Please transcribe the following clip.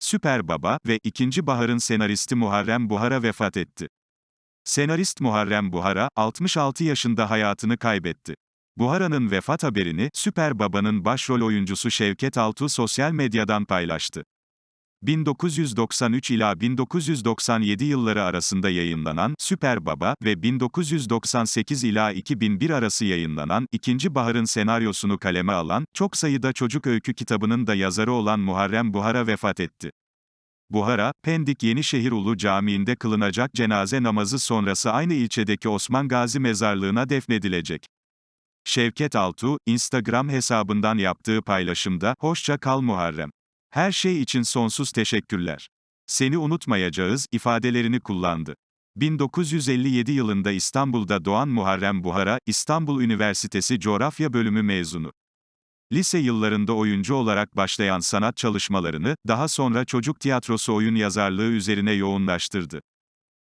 Süper Baba ve İkinci Bahar'ın senaristi Muharrem Buhar'a vefat etti. Senarist Muharrem Buhar'a, 66 yaşında hayatını kaybetti. Buhara'nın vefat haberini, Süper Baba'nın başrol oyuncusu Şevket Altuğ sosyal medyadan paylaştı. 1993 ila 1997 yılları arasında yayınlanan Süper Baba ve 1998 ila 2001 arası yayınlanan İkinci Bahar'ın senaryosunu kaleme alan, çok sayıda çocuk öykü kitabının da yazarı olan Muharrem Buhar'a vefat etti. Buhara, Pendik Yenişehir Ulu Camii'nde kılınacak cenaze namazı sonrası aynı ilçedeki Osman Gazi mezarlığına defnedilecek. Şevket Altuğ, Instagram hesabından yaptığı paylaşımda, Hoşça kal Muharrem. Her şey için sonsuz teşekkürler. Seni unutmayacağız, ifadelerini kullandı. 1957 yılında İstanbul'da doğan Muharrem Buhara, İstanbul Üniversitesi Coğrafya Bölümü mezunu. Lise yıllarında oyuncu olarak başlayan sanat çalışmalarını, daha sonra çocuk tiyatrosu oyun yazarlığı üzerine yoğunlaştırdı.